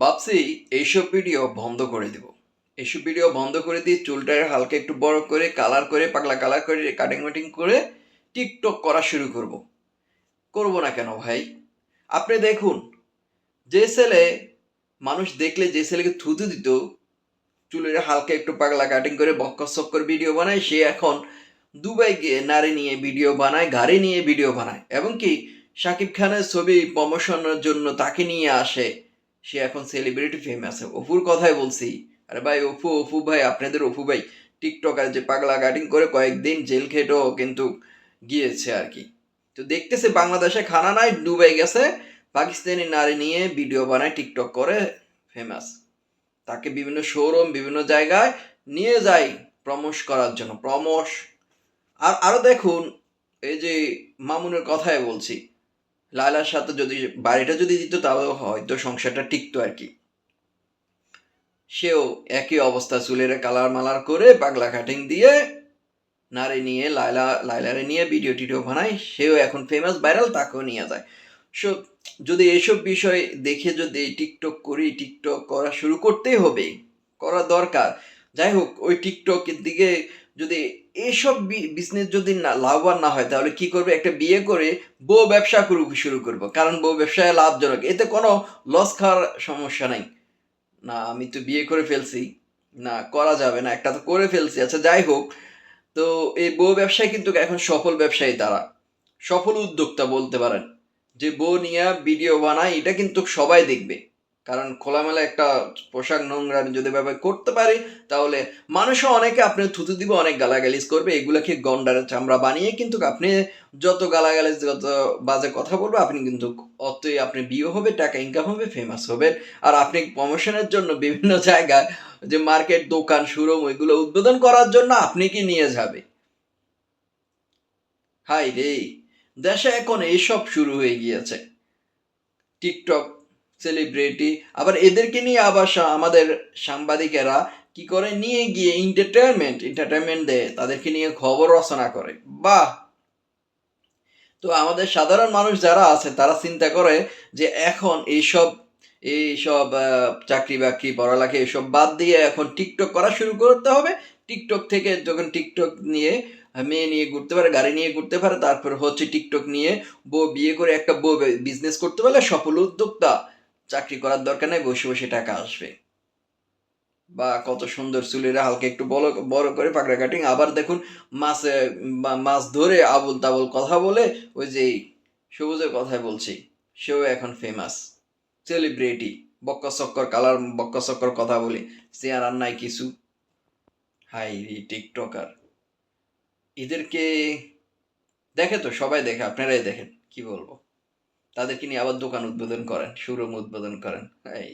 ভাবছি এইসব ভিডিও বন্ধ করে দিব। এইসব ভিডিও বন্ধ করে দিয়ে চুলটার হালকা একটু বড় করে কালার করে, পাগলা কালার করে কাটিং মাটিং করে টিকটক করা শুরু করব। করব না কেন ভাই? আপনি দেখুন, যে ছেলে, মানুষ দেখলে যে ছেলেকে থুতু দিত, চুলের হালকা একটু পাগলা কাটিং করে বক্কর সক্কর ভিডিও বানায়, সে এখন দুবাই গিয়ে নারী নিয়ে ভিডিও বানায়, গাড়ি নিয়ে ভিডিও বানায়। এবং কি, শাকিব খানের ছবি প্রমোশনের জন্য তাকে নিয়ে আসে। সে এখন সেলিব্রিটি ফেমাস অপুর কথাই বলছি। আরে ভাই, অপু অপু ভাই, আপনাদের অপু ভাই, টিকটকার যে পাগলা কাটিং করে কয়েকদিন জেল খেটেও কিন্তু গিয়েছে আর কি। তো দেখতেছে বাংলাদেশে খানা নাই, দুবাই গেছে, পাকিস্তানি নারী নিয়ে ভিডিও বানায়, টিকটক করে ফেমাস তাকে বিভিন্ন শোরুম বিভিন্ন জায়গায় নিয়ে যায় প্রমোশ করার জন্য প্রমোশ আর আরও দেখুন, এই যে মামুনের কথাই বলছি লায়লার সাথে যদি বাড়িটা যদি দিত তাহলে হয়তো সংসারটা টিকতো আর কি। সেও একই অবস্থা, চুলের কালার মালার করে পাগলা কাটিং দিয়ে নারী নিয়ে, লায়লা, লায়লারে নিয়ে ভিডিও টিডিও বানায়, সেও এখন ফেমাস ভাইরাল তাকেও নিয়ে যায়। সো, যদি এসব বিষয় দেখে যদি টিকটক করি টিকটক করা শুরু করতেই হবে, করা দরকার। যাই হোক, ওই টিকটকের দিকে যদি এসব বিজনেস যদি না, লাভবান না হয়, তাহলে কি করবে? একটা বিয়ে করে বউ ব্যবসা করু শুরু করব। কারণ বউ ব্যবসায় লাভজনক। এতে কোনো লস খাওয়ার সমস্যা নাই। না, আমি তো বিয়ে করে ফেলছি। না, করা যাবে না। একটা তো করে ফেলছি। আচ্ছা যাই হোক। তো এই বউ ব্যবসায় কিন্তু এখন সফল ব্যবসায়ী তারা। সফল উদ্যোক্তা বলতে পারেন। যে বউ নিয়ে ভিডিও বানায়, এটা কিন্তু সবাই দেখবে। কারণ খোলামেলা একটা পোশাক নোংরা আমি যদি ব্যবহার করতে পারি, তাহলে মানুষও অনেকে আপনি থুতু দিব, অনেক গালাগালিজ করবে এগুলোকে গন্ডারের চামড়া বানিয়ে কিন্তু আপনি যত গালাগালিজ, যত বাজে কথা বলবে, আপনি কিন্তু অতই আপনি বিয়ে হবে, টাকা ইনকাম হবে ফেমাস হবেন আর আপনি প্রমোশনের জন্য বিভিন্ন জায়গায় যে মার্কেট দোকান শোরুম ওইগুলো উদ্বোধন করার জন্য আপনি কি নিয়ে যাবে? হাই রে, দেশে এখন এইসব শুরু হয়ে গিয়েছে। টিকটক সেলিব্রিটি আবার এদেরকে নিয়ে আবার আমাদের সাংবাদিকেরা কি করে? নিয়ে গিয়ে এন্টারটেনমেন্ট এন্টারটেনমেন্ট দেয়, তাদেরকে নিয়ে খবর রচনা করে। বাহ! তো আমাদের সাধারণ মানুষ যারা আছে, তারা চিন্তা করে যে এখন এইসব এইসব চাকরি বাকরি, পড়ালেখা এসব বাদ দিয়ে এখন টিকটক করা শুরু করতে হবে। টিকটক থেকে যখন টিকটক নিয়ে মেয়ে নিয়ে ঘুরতে পারে, গাড়ি নিয়ে ঘুরতে পারে, তারপর হচ্ছে টিকটক নিয়ে বউ, বিয়ে করে একটা বউ বিজনেস করতে পারলে সফল উদ্যোক্তা। চাকরি করার দরকার নেই, বসে বসে টাকা আসবে। বা কত সুন্দর চুলের হালকা একটু বড় বড় করে পাকড়া কাটিং আবার দেখুন, মাছ মাছ ধরে আবুল তাবুল কথা বলে ওই যে সবুজের কথাই বলছি, সেও এখন ফেমাস সেলিব্রিটি বক্কা চক্কর কালার বক্কা চক্কর কথা বলি চেয়ার আর নাই কিছু। Hi TikToker. এদেরকে দেখে তো, সবাই দেখে, আপনারাই দেখেন, কি বলব? তাদেরকে নিয়ে আবার দোকান উদ্বোধন করেন শোরুম উদ্বোধন করেন। এই